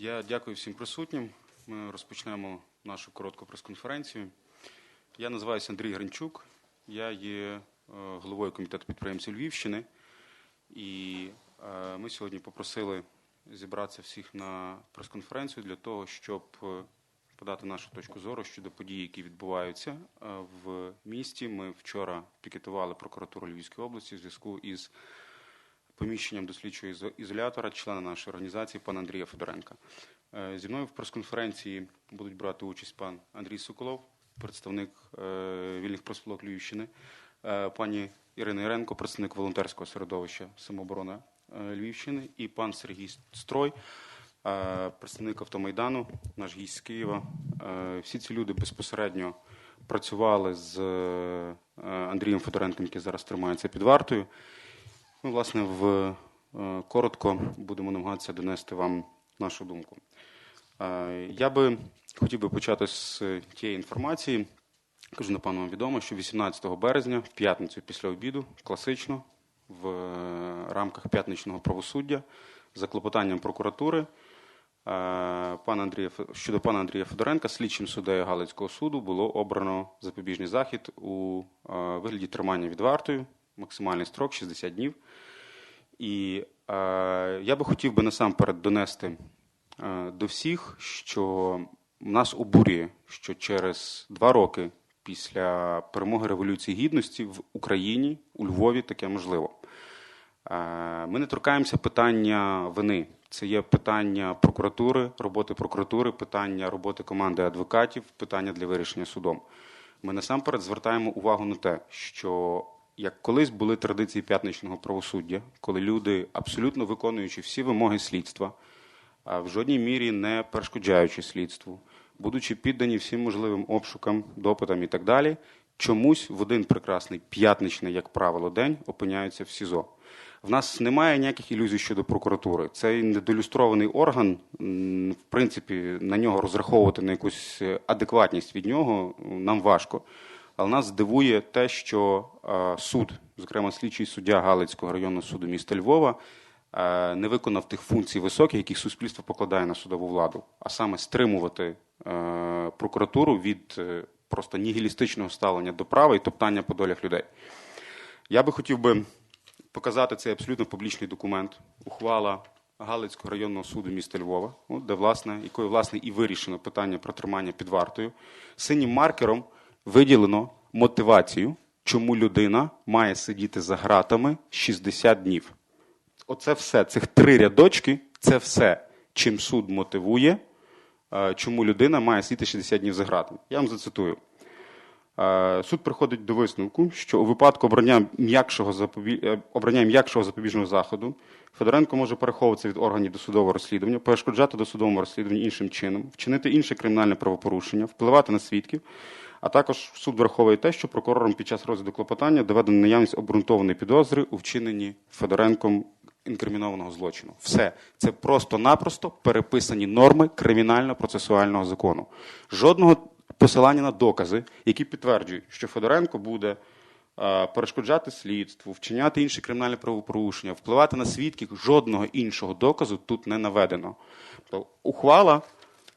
Я дякую всім присутнім. Ми розпочнемо нашу коротку прес-конференцію. Я називаюся Андрій Гринчук. Я є е, головою комітету підприємців Львівщини. І е, ми сьогодні попросили зібратися всіх на прес-конференцію для того, щоб е, подати нашу точку зору щодо подій, які відбуваються в місті. Ми вчора пікетували прокуратуру Львівської області в зв'язку із поміщенням до слідчого ізолятора члена нашої організації пана Андрія Федоренка. Е, Зі мною в прес-конференції будуть брати участь пан Андрій Соколов, представник е, вільних профспілок Львівщини, е, пані Ірина Іренко, представник волонтерського середовища самооборона Львівщини, і пан Сергій Строй, представник автомайдану, наш гість з Києва. Всі ці люди безпосередньо працювали з Андрієм Федоренком, який зараз тримається під вартою. Ми, власне, в е, коротко будемо намагатися донести вам нашу думку. Е, Я би хотів би почати з тієї інформації. Кажу, напевно, вам відомо, що 18 березня, в п'ятницю після обіду, класично, в е, рамках п'ятничного правосуддя, за клопотанням прокуратури, пана Андрія, щодо пана Андрія Федоренка, слідчим суддею Галицького суду було обрано запобіжний захід у вигляді тримання від вартою, максимальний строк 60 днів. І е, я би хотів би насамперед донести е, до всіх, що нас обурює, що через два роки після перемоги Революції Гідності в Україні, у Львові таке можливо. Е, Ми не торкаємося питання вини. Це є питання прокуратури, роботи прокуратури, питання роботи команди адвокатів, питання для вирішення судом. Ми насамперед звертаємо увагу на те, що як колись були традиції п'ятничного правосуддя, коли люди, абсолютно виконуючи всі вимоги слідства, а в жодній мірі не перешкоджаючи слідству, будучи піддані всім можливим обшукам, допитам і так далі, чомусь в один прекрасний п'ятничний, як правило, день опиняються в СІЗО. В нас немає ніяких ілюзій щодо прокуратури. Цей недолюстрований орган, в принципі, на нього розраховувати на якусь адекватність від нього нам важко. Але нас здивує те, що е, суд, зокрема слідчий суддя Галицького районного суду міста Львова, е, не виконав тих функцій високих, яких суспільство покладає на судову владу, а саме стримувати е, прокуратуру від просто нігілістичного ставлення до права і топтання по долях людей. Я би хотів би показати цей абсолютно публічний документ, ухвала Галицького районного суду міста Львова, ну, де власне, якою власне і вирішено питання про тримання під вартою. Синім маркером виділено мотивацію, чому людина має сидіти за ґратами 60 днів. Оце все, цих три рядочки, це все, чим суд мотивує, е, чому людина має сидіти 60 днів за ґратами. Я вам зацитую. Е, Суд приходить до висновку, що у випадку обрання м'якшого запобі... е, обрання м'якшого запобіжного заходу Федоренко може переховуватися від органів досудового розслідування, перешкоджати досудовому розслідуванню іншим чином, вчинити інше кримінальне правопорушення, впливати на свідків. А також суд враховує те, що прокурором під час розгляду клопотання доведено наявність обґрунтованої підозри у вчиненні Федоренком інкримінованого злочину. Все це просто-напросто переписані норми кримінально-процесуального закону. Жодного посилання на докази, які підтверджують, що Федоренко буде перешкоджати слідству, вчиняти інші кримінальні правопорушення, впливати на свідків. Жодного іншого доказу тут не наведено. Тобто ухвала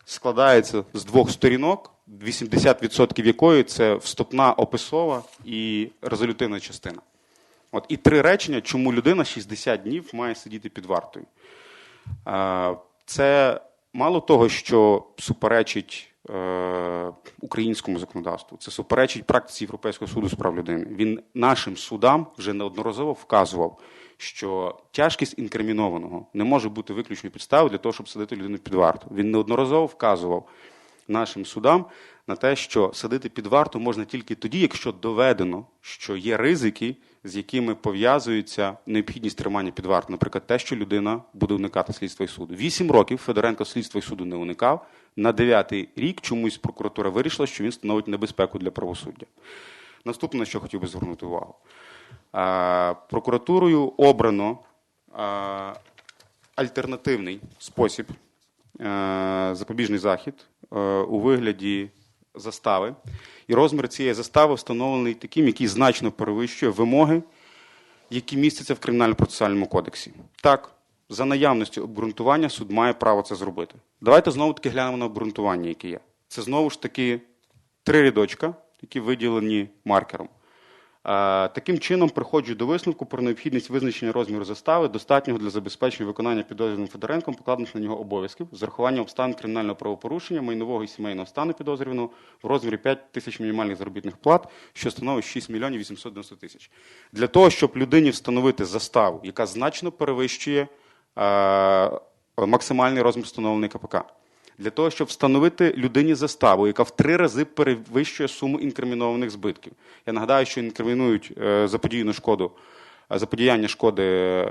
складається з двох сторінок, 80% якої це вступна описова і резолютивна частина. От і три речення, чому людина 60 днів має сидіти під вартою. Це мало того, що суперечить е, українському законодавству, це суперечить практиці Європейського суду з прав людини. Він нашим судам вже неодноразово вказував, що тяжкість інкримінованого не може бути виключною підставою для того, щоб садити людину під варту. Він неодноразово вказував нашим судам на те, що садити під варту можна тільки тоді, якщо доведено, що є ризики, з якими пов'язується необхідність тримання під вартою. Наприклад, те, що людина буде уникати слідства і суду. Вісім років Федоренко слідства і суду не уникав. На дев'ятий рік чомусь прокуратура вирішила, що він становить небезпеку для правосуддя. Наступне, на що хотів би звернути увагу. Прокуратурою обрано альтернативний спосіб, запобіжний захід у вигляді застави. І розмір цієї застави встановлений таким, який значно перевищує вимоги, які містяться в Кримінально-процесуальному кодексі. Так, за наявності обґрунтування суд має право це зробити. Давайте знову таки глянемо на обґрунтування, яке є. Це знову ж таки три рядочка, які виділені маркером. Е, Таким чином, приходжу до висновку про необхідність визначення розміру застави, достатнього для забезпечення виконання підозрюваним Федоренком, покладених на нього обов'язків, з урахуванням обставин кримінального правопорушення, майнового і сімейного стану підозрюваного в розмірі 5 тисяч мінімальних заробітних плат, що становить 6 мільйонів 890 тисяч. Для того, щоб людині встановити заставу, яка значно перевищує е, максимальний розмір встановлений КПК. Для того, щоб встановити людині заставу, яка в три рази перевищує суму інкримінованих збитків. Я нагадаю, що інкримінують е, заподіяну шкоду, е, заподіяння шкоди е,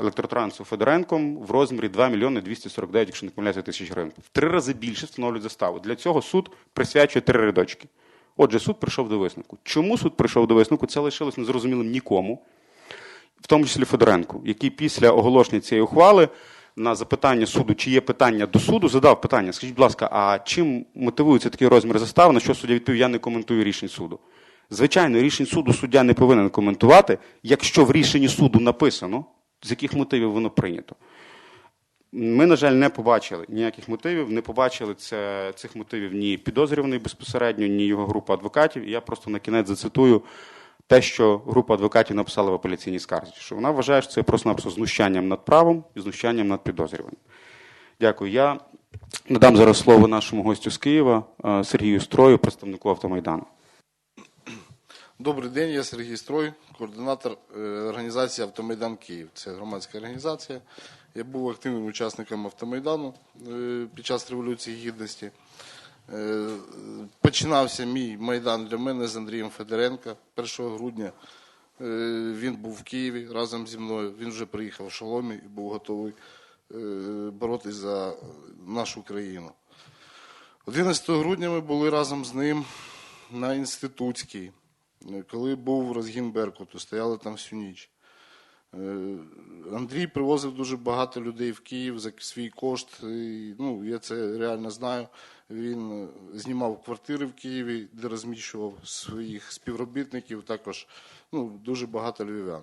електротрансу Федоренком в розмірі 2 мільйони 249, якщо не помиляюся, тисяч гривень. В три рази більше встановлюють заставу. Для цього суд присвячує три рядочки. Отже, суд прийшов до висновку. Чому суд прийшов до висновку? Це лишилось незрозумілим нікому в тому числі Федоренку, який після оголошення цієї ухвали на запитання суду, чи є питання до суду, задав питання: скажіть, будь ласка, а чим мотивується такий розмір застави? На що суддя відповів, я не коментую рішень суду. Звичайно, рішень суду суддя не повинен коментувати, якщо в рішенні суду написано, з яких мотивів воно прийнято. Ми, на жаль, не побачили ніяких мотивів, не побачили це, цих мотивів ні підозрюваний безпосередньо, ні його група адвокатів. Я просто на кінець зацитую те, що група адвокатів написала в апеляційній скарзі, що вона вважає, що це просто-напросто знущанням над правом і знущанням над підозрюваним. Дякую. Я надам зараз слово нашому гостю з Києва е, Сергію Строю, представнику автомайдану. Добрий день, я Сергій Строй, координатор е, організації Автомайдан Київ. Це громадська організація. Я був активним учасником автомайдану е, під час Революції Гідності. Е, Починався мій майдан для мене з Андрієм Федоренко. 1 грудня е, він був в Києві разом зі мною. Він вже приїхав в шоломі і був готовий е, боротись за нашу країну. 11 грудня ми були разом з ним на інститутській. Коли був розгін Беркуту, стояли там всю ніч. Е, Андрій привозив дуже багато людей в Київ за свій кошт. І, ну, я це реально знаю. Він е, знімав квартири в Києві, де розміщував своїх співробітників, також ну, дуже багато львів'ян.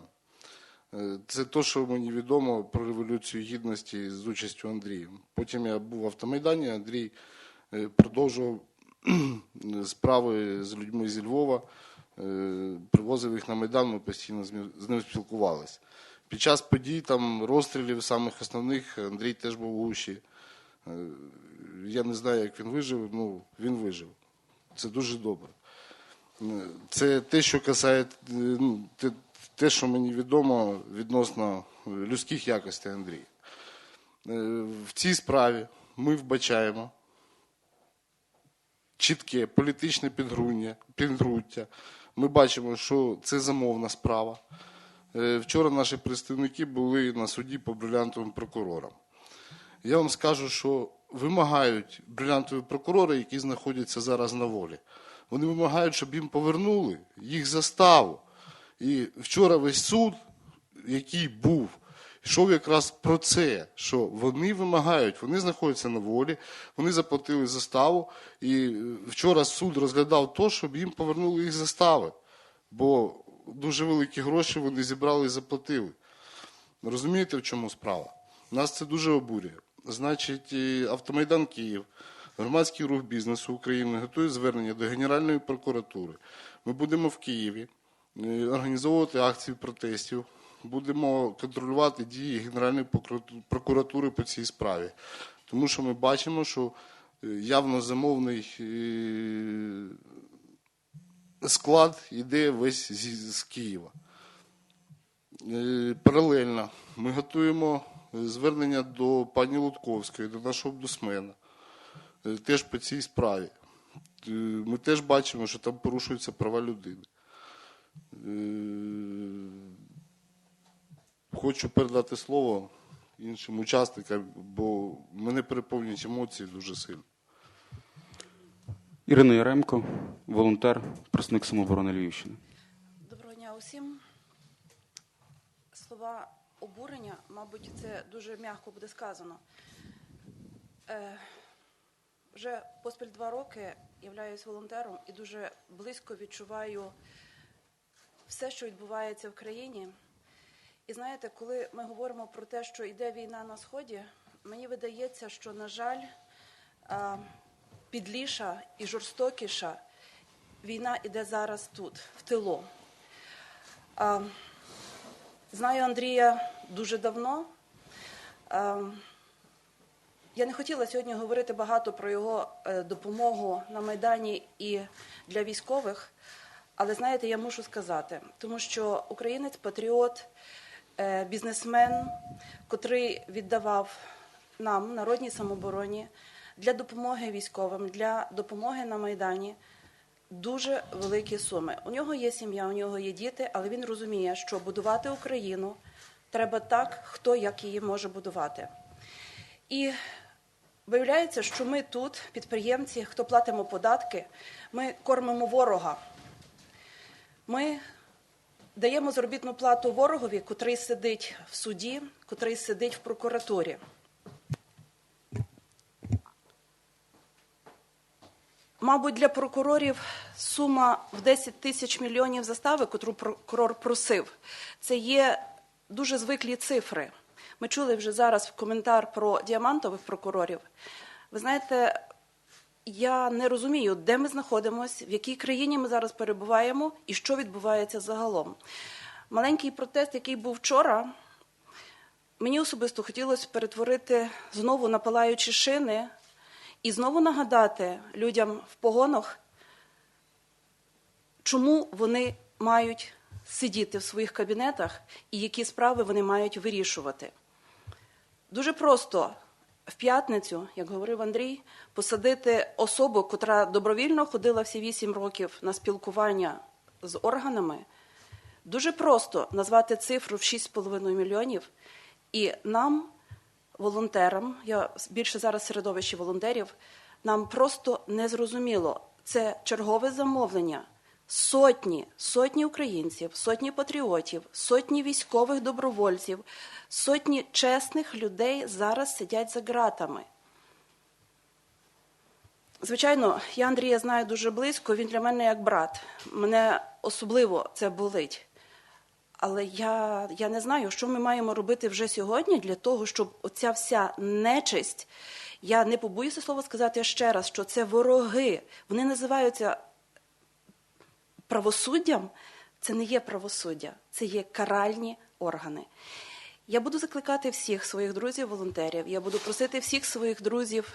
Е, Це те, що мені відомо про Революцію Гідності з участю Андрія. Потім я був в автомайдані, Андрій продовжував справи з людьми зі Львова, привозив їх на Майдан, ми постійно з ним спілкувалися. Під час подій, там, розстрілів самих основних, Андрій теж був у гущі. Е, Я не знаю, як він вижив, ну, він вижив. Це дуже добре. Е, Це те, що касає, е, ну, те, те, що мені відомо відносно людських якостей Андрія. В цій справі ми вбачаємо чітке політичне підґрунтя. Ми бачимо, що це замовна справа. Е, Вчора наші представники були на суді по брилянтовим прокурорам. Я вам скажу, що вимагають брилянтові прокурори, які знаходяться зараз на волі. Вони вимагають, щоб їм повернули їх заставу. І вчора весь суд, який був, йшов якраз про це, що вони вимагають, вони знаходяться на волі, вони заплатили заставу. І е, вчора суд розглядав то, щоб їм повернули їх застави. Бо дуже великі гроші вони зібрали і заплатили. Розумієте, в чому справа? Нас це дуже обурює. Значить, Автомайдан Київ, громадський рух бізнесу України готує звернення до Генеральної прокуратури. Ми будемо в Києві е, організовувати акції протестів, будемо контролювати дії Генеральної прокуратури по цій справі. Тому що ми бачимо, що е, явно замовний е, склад йде весь зі- з Києва. Е, Паралельно ми готуємо е, звернення до пані Лутковської, до нашого бдусмена, е, теж по цій справі. Ми теж бачимо, що там порушуються права людини. Хочу передати слово іншим учасникам, бо мене переповнюють емоції дуже сильно. Ірина Яремко, волонтер, представник самооборони Львівщини. Доброго дня усім. Слова обурення, мабуть, це дуже м'яко буде сказано. Е, вже поспіль два роки являюсь волонтером і дуже близько відчуваю все, що відбувається в країні. І знаєте, коли ми говоримо про те, що йде війна на сході, мені видається, що на жаль, а, підліша і жорстокіша війна іде зараз тут, в тилу. Знаю Андрія дуже давно. Я не хотіла сьогодні говорити багато про його е, допомогу на Майдані і для військових, але знаєте, я мушу сказати, тому що українець патріот, е, бізнесмен, котрий віддавав нам, народній самобороні, для допомоги військовим, для допомоги на Майдані дуже великі суми. У нього є сім'я, у нього є діти, але він розуміє, що будувати Україну треба так, хто як її може будувати. І виявляється, що ми тут, підприємці, хто платимо податки, ми кормимо ворога. Ми даємо заробітну плату ворогові, котрий сидить в суді, котрий сидить в прокуратурі. Мабуть, для прокурорів сума в 10 тисяч мільйонів застави, котру прокурор просив, це є дуже звиклі цифри. Ми чули вже зараз коментар про діамантових прокурорів. Ви знаєте, я не розумію, де ми знаходимося, в якій країні ми зараз перебуваємо і що відбувається загалом. Маленький протест, який був вчора, мені особисто хотілося перетворити знову на палаючі шини і знову нагадати людям в погонах, чому вони мають сидіти в своїх кабінетах і які справи вони мають вирішувати. Дуже просто в п'ятницю, як говорив Андрій, посадити особу, котра добровільно ходила всі вісім років на спілкування з органами. Дуже просто назвати цифру в 6,5 мільйонів, і нам, волонтерам, я більше зараз середовище волонтерів, нам просто не зрозуміло. Це чергове замовлення. Сотні, сотні українців, сотні патріотів, сотні військових добровольців, сотні чесних людей зараз сидять за ґратами. Звичайно, я Андрія знаю дуже близько, він для мене як брат. Мене особливо це болить. Але я, я не знаю, що ми маємо робити вже сьогодні для того, щоб оця вся нечисть, я не побоюся слова сказати ще раз, що це вороги. Вони називаються правосуддям. Це не є правосуддя, це є каральні органи. Я буду закликати всіх своїх друзів-волонтерів, я буду просити всіх своїх друзів,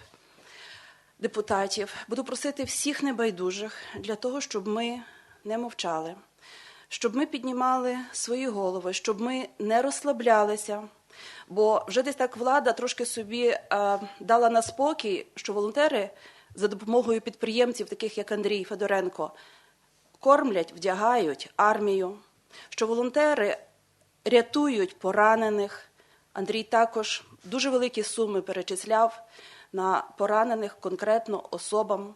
депутатів, буду просити всіх небайдужих для того, щоб ми не мовчали, щоб ми піднімали свої голови, щоб ми не розслаблялися. Бо вже десь так влада трошки собі е, дала на спокій, що волонтери за допомогою підприємців, таких як Андрій Федоренко, кормлять, вдягають армію, що волонтери рятують поранених. Андрій також дуже великі суми перечисляв на поранених конкретно особам.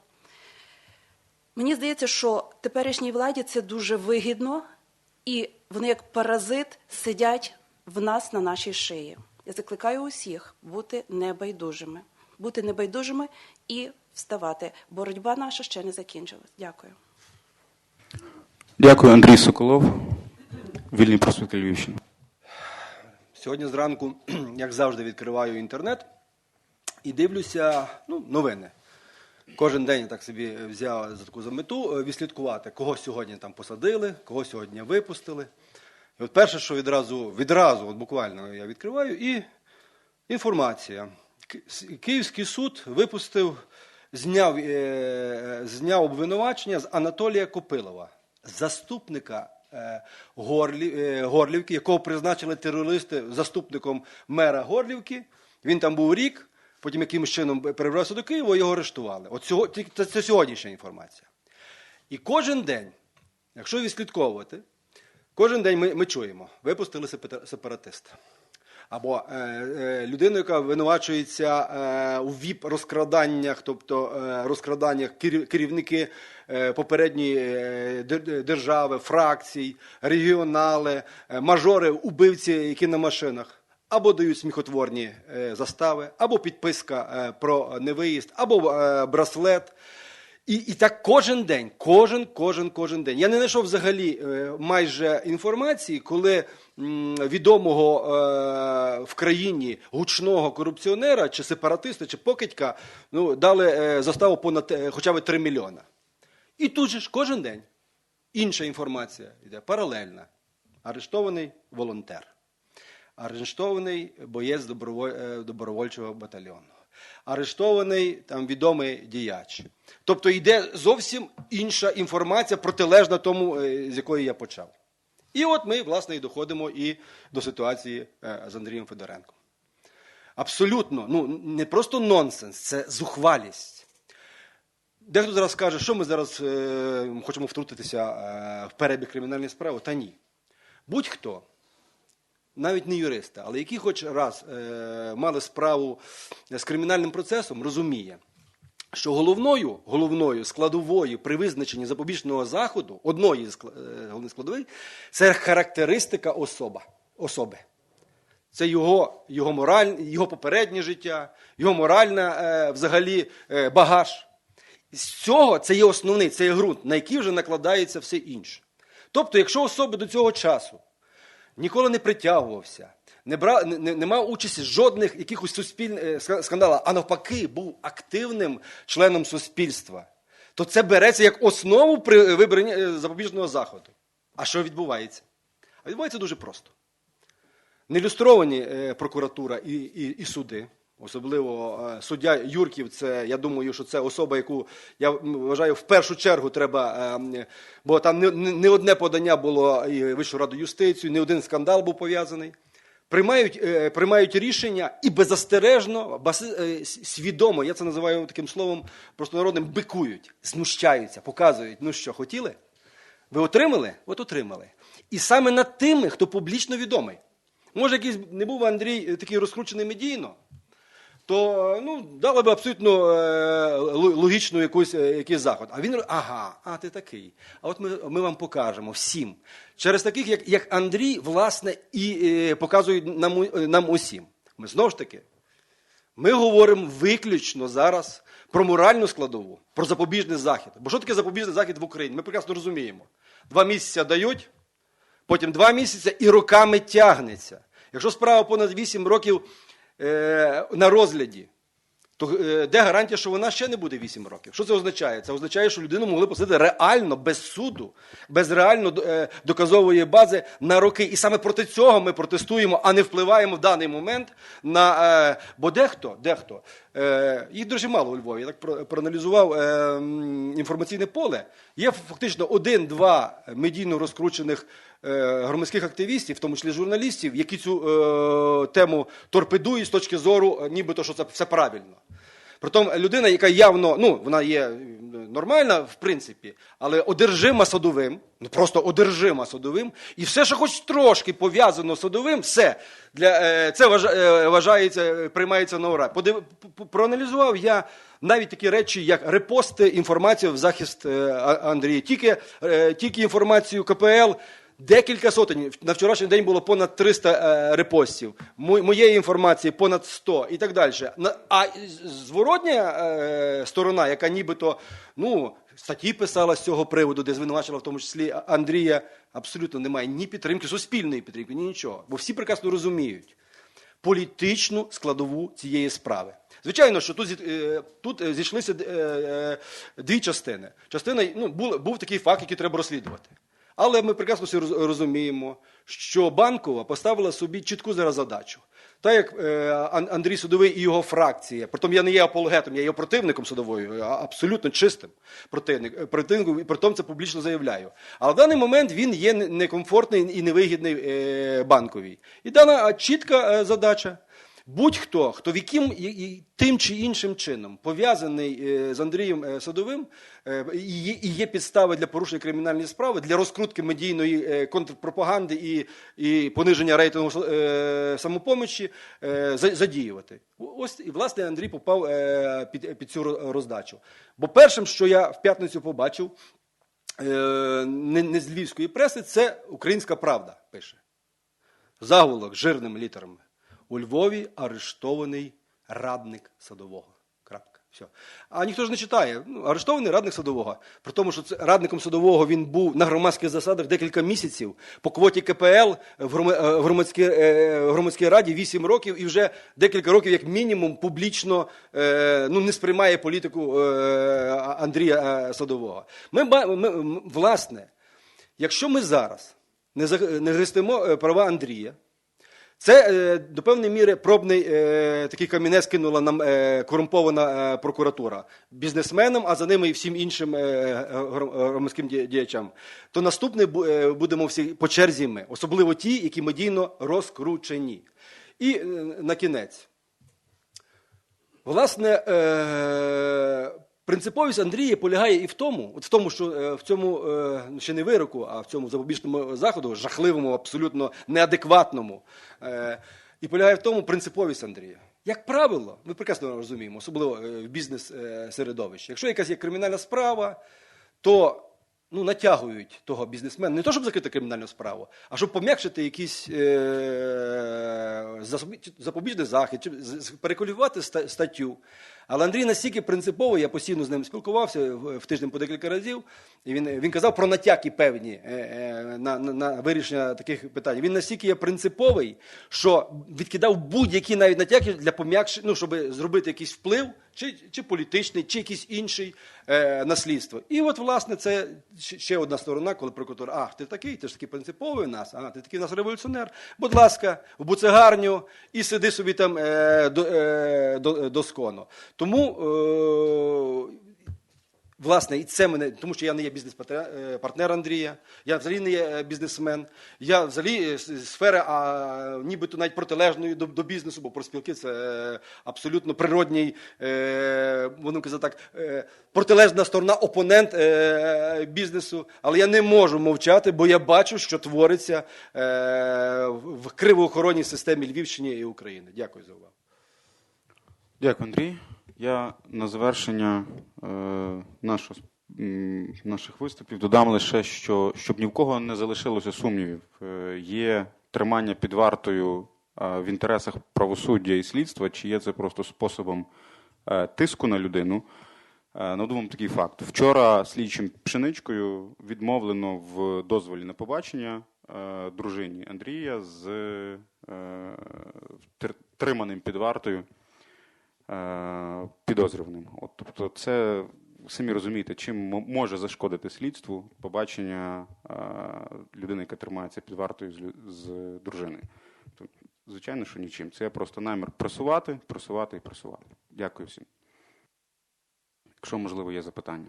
Мені здається, що теперішній владі це дуже вигідно, і вони як паразит сидять в нас на нашій шиї. Я закликаю усіх бути небайдужими, бути небайдужими і вставати. Боротьба наша ще не закінчилась. Дякую. Дякую, Андрій Соколов, вільний проспект Львівщини. Сьогодні зранку, як завжди, відкриваю інтернет і дивлюся ну, новини. Кожен день я так собі взяв за таку за мету е, відслідкувати, кого сьогодні там посадили, кого сьогодні випустили. І от перше, що відразу, відразу, от буквально я відкриваю, і інформація. Київський суд випустив, зняв, е, зняв обвинувачення з Анатолія Копилова, заступника е, е, Горлівки, якого призначили терористи заступником мера Горлівки. Він там був рік, потім якимось чином перебрався до Києва, його арештували. От цього, це, це сьогоднішня інформація. І кожен день, якщо відслідковувати, кожен день ми, ми чуємо, випустили сепара- сепаратиста. Або е, е, людину, яка винувачується е, у віп розкраданнях, тобто е, розкраданнях керів- керівники е, попередньої е, держави, фракцій, регіонали, е, мажори, убивці, які на машинах, або дають сміхотворні е, застави, або підписка е, про невиїзд, або е, браслет. І, і так кожен день, кожен, кожен, кожен день. Я не знайшов взагалі майже інформації, коли відомого в країні гучного корупціонера, чи сепаратиста, чи покидька ну, дали заставу понад хоча б 3 мільйона. І тут же ж кожен день інша інформація йде паралельна. Арештований волонтер, арештований боєць е, добровольчого батальйону, арештований там відомий діяч. Тобто йде зовсім інша інформація, протилежна тому, е, з якої я почав. І от ми, власне, і доходимо і до ситуації е, з Андрієм Федоренком. Абсолютно, ну не просто нонсенс, це зухвалість. Дехто зараз каже, що ми зараз е, хочемо втрутитися в перебіг кримінальної справи. Та ні. Будь-хто, навіть не юристи, але які хоч раз е, мали справу з кримінальним процесом, розуміє, що головною, головною складовою при визначенні запобіжного заходу, одної з е, головних складових, це характеристика особа, особи. Це його, його, мораль, його попереднє життя, його моральна е, взагалі е, багаж. З цього це є основний, це є ґрунт, на який вже накладається все інше. Тобто, якщо особа до цього часу ніколи не притягувався, не, брав, не, не, мав участі жодних якихось суспільних скандалів, а навпаки, був активним членом суспільства, то це береться як основу при вибранні е, запобіжного заходу. А що відбувається? А відбувається дуже просто. Нелюстровані е, прокуратура і, і, і суди, особливо е, суддя Юрків, це я думаю, що це особа, яку я вважаю в першу чергу треба, е, бо там не, не не одне подання було і Вищу раду юстицію, не один скандал був пов'язаний. Приймають, е, приймають рішення і беззастережно, свідомо, я це називаю таким словом простонародним, бикують, знущаються, показують, ну що, хотіли? Ви отримали? От отримали. І саме над тими, хто публічно відомий. Може, якийсь не був Андрій такий розкручений медійно, то ну, дали би абсолютно е, логічну якусь, е, якийсь заход. А він ро- ага, а ти такий. А от ми, ми вам покажемо всім. Через таких, як, як Андрій, власне, і е, показують нам, нам усім. Ми знову ж таки, ми говоримо виключно зараз про моральну складову, про запобіжний захід. Бо що таке запобіжний захід в Україні? Ми прекрасно розуміємо. Два місяці дають, потім два місяці і роками тягнеться. Якщо справа понад 8 років на розгляді, то е, де гарантія, що вона ще не буде 8 років? Що це означає? Це означає, що людину могли посадити реально, без суду, без реально е, доказової бази на роки. І саме проти цього ми протестуємо, а не впливаємо в даний момент на. Е, бо дехто, дехто, е, їх, речі, мало у Львові. Я так проаналізував е, інформаційне поле. Є фактично один-два медійно розкручених е, громадських активістів, в тому числі журналістів, які цю е, тему торпедують з точки зору, е, нібито що це все правильно. Притом людина, яка явно, ну, вона є е, нормальна, в принципі, але одержима садовим, ну просто одержима садовим, і все, що хоч трошки пов'язано з садовим, все для, е, це е, вважається, е, приймається на ура. Подив, проаналізував я навіть такі речі, як репости інформації в захист е, Андрія. Тільки, е, тільки інформацію КПЛ. Декілька сотень. На вчорашній день було понад 300 е, репостів. Моєї інформації понад 100 і так далі. А зворотня е, сторона, яка нібито ну, статті писала з цього приводу, де звинувачила в тому числі Андрія, абсолютно немає ні підтримки, суспільної підтримки, ні нічого. Бо всі прекрасно розуміють політичну складову цієї справи. Звичайно, що тут, е, тут зійшлися дві частини. Частина ну, був, був такий факт, який треба розслідувати. Але ми прекрасно всі роз- розуміємо, що Банкова поставила собі чітку зараз задачу. Так як е, Ан- Андрій Судовий і його фракція, притом я не є апологетом, я є противником судової, абсолютно чистим противник, е, противником, і притом це публічно заявляю. Але в даний момент він є некомфортний і невигідний е, банковій. І дана чітка задача. Будь-хто, хто в яким тим чи іншим чином пов'язаний е, з Андрієм е, Садовим, е, і є, підстави для порушення кримінальної справи, для розкрутки медійної контрпропаганди і, і пониження рейтингу самопомочі, задіювати. Ось і власне Андрій попав під, під цю роздачу. Бо першим, що я в п'ятницю побачив, не, не з львівської преси, це українська правда пише. Заголовок жирними літерами. У Львові арештований радник садового. Крапка. Все. А ніхто ж не читає. Ну, арештований радник садового. При тому, що це, радником садового він був на громадських засадах декілька місяців по квоті КПЛ в, грома- е, в, громадській, е, громадській раді 8 років і вже декілька років, як мінімум, публічно е, ну, не сприймає політику е, Андрія е, Садового. Ми, ми, власне, якщо ми зараз не, зах- не гристимо е, права Андрія, це е, до певної міри пробний е, такий камінець кинула нам е, корумпована прокуратура бізнесменам, а за ними і всім іншим гром- громадським діячам. То наступне будемо всі по черзі ми, особливо ті, які медійно розкручені. І на кінець. Власне, принциповість Андрія полягає і в тому, от в тому, що е, в цьому е, ще не вироку, а в цьому запобіжному заходу, жахливому, абсолютно неадекватному. Е, і полягає в тому принциповість Андрія. Як правило, ми прекрасно розуміємо, особливо в бізнес-середовищі. Якщо якась є кримінальна справа, то ну, натягують того бізнесмена не то, щоб закрити кримінальну справу, а щоб пом'якшити якийсь е- запобіжний захід, чи ста- статтю. Але Андрій настільки принциповий, я постійно з ним спілкувався в, тиждень по декілька разів, і він, він казав про натяки певні е, е, на, на, на вирішення таких питань. Він настільки є принциповий, що відкидав будь-які навіть натяки для пом'якшення, ну, щоб зробити якийсь вплив, чи, чи політичний, чи якийсь інший е, наслідство. І от, власне, це ще одна сторона, коли прокуратура, ах, ти такий, ти ж такий принциповий у нас, а ти такий у нас революціонер. Будь ласка, в буцегарню і сиди собі там е, до, е, до, досконо. Тому. Е, Власне, і це мене, тому що я не є бізнес-партнер Андрія, я взагалі не є е, бізнесмен. Я взагалі е, сфери, а нібито навіть протилежної до, до бізнесу, бо профспілки це е, абсолютно природній, е, будемо казати так, е, протилежна сторона, опонент е, бізнесу. Але я не можу мовчати, бо я бачу, що твориться е, в кривоохоронній системі Львівщини і України. Дякую за увагу. Дякую, Андрій. Я на завершення е, нашого, наших виступів додам лише, що щоб ні в кого не залишилося сумнівів. Е, є тримання під вартою е, в інтересах правосуддя і слідства, чи є це просто способом тиску на людину. Наведу такий факт. Вчора слідчим пшеничкою відмовлено в дозволі на побачення дружині Андрія з тр- триманим під вартою підозрюваним. От, тобто, це самі розумієте, чим може зашкодити слідству побачення е, людини, яка тримається під вартою з, з. Тобто, звичайно, що нічим. Це просто намір просувати, просувати і просувати. Дякую всім. Якщо можливо є запитання.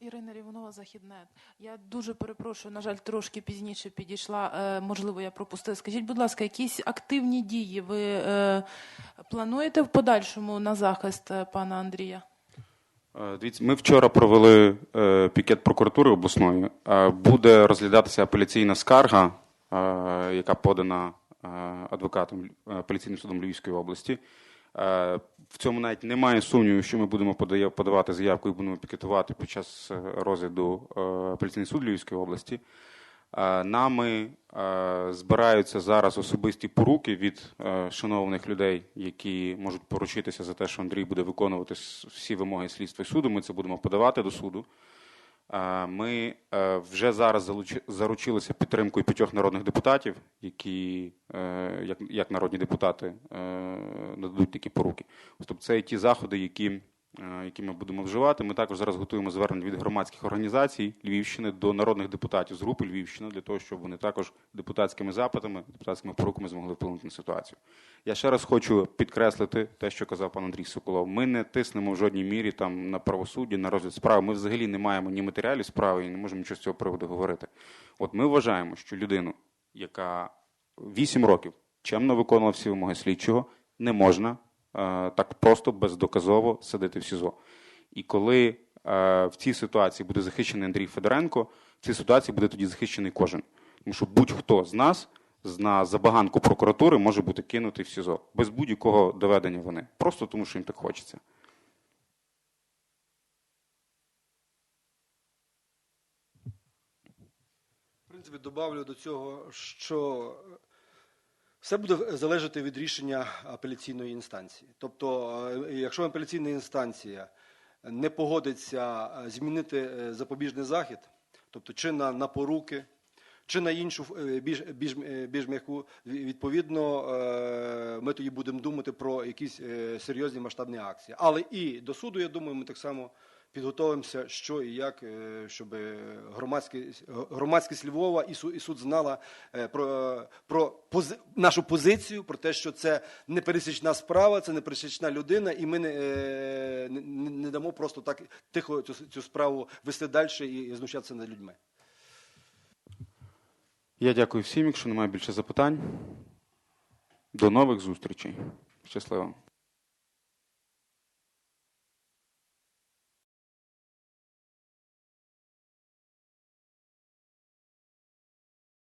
Ірина Рівнова, Західнет. Я дуже перепрошую, на жаль, трошки пізніше підійшла. Е, Можливо, я пропустила. Скажіть, будь ласка, якісь активні дії ви е, плануєте в подальшому на захист е, пана Андрія? Е, Дивіться, ми вчора провели е, пікет прокуратури обласної. Е, Буде розглядатися апеляційна скарга, е, яка подана е, адвокатом е, апеляційним судом Львівської області. В цьому навіть немає сумніву, що ми будемо подавати заявку і будемо пікетувати під час е, розгляду е, апеляційний суд Львівської області. Е, Нами збираються зараз особисті поруки від шанованих людей, які можуть поручитися за те, що Андрій буде виконувати всі вимоги слідства і суду. Ми це будемо подавати до суду. Ми е, вже зараз заручилися підтримкою п'ятьох народних депутатів, які е, як, народні депутати е, нададуть такі поруки. Тобто це ті заходи, які, які ми будемо вживати. Ми також зараз готуємо звернення від громадських організацій Львівщини до народних депутатів з групи Львівщина для того, щоб вони також депутатськими запитами, депутатськими поруками змогли вплинути на ситуацію. Я ще раз хочу підкреслити те, що казав пан Андрій Соколов. Ми не тиснемо в жодній мірі там на правосуддя, на розгляд справи. Ми взагалі не маємо ні матеріалів справи і не можемо нічого з цього приводу говорити. От ми вважаємо, що людину, яка 8 років чемно виконувала всі вимоги слідчого, не можна е, так просто бездоказово сидити в СІЗО. І коли е, в цій ситуації буде захищений Андрій Федоренко, в цій ситуації буде тоді захищений кожен. Тому що будь-хто з нас на забаганку прокуратури може бути кинутий в СІЗО без будь-якого доведення вони, просто тому що їм так хочеться. В принципі, добавлю до цього, що Все буде залежати від рішення апеляційної інстанції. Тобто, е, якщо апеляційна інстанція не погодиться е, змінити е, запобіжний захід, тобто чи на, на поруки, чи на іншу більш, більш, більш м'яку, відповідно, ми тоді будемо думати про якісь серйозні масштабні акції. Але і до суду, я думаю, ми так само підготовимося, що і як, е, щоб громадськість, громадськість Львова і суд, і суд знала е, про, про пози, нашу позицію, про те, що це не пересічна справа, це не пересічна людина, і ми не, е, не, не дамо просто так тихо цю, цю справу вести далі і знущатися над людьми. Я дякую всім, якщо немає більше запитань. До нових зустрічей. Щасливо.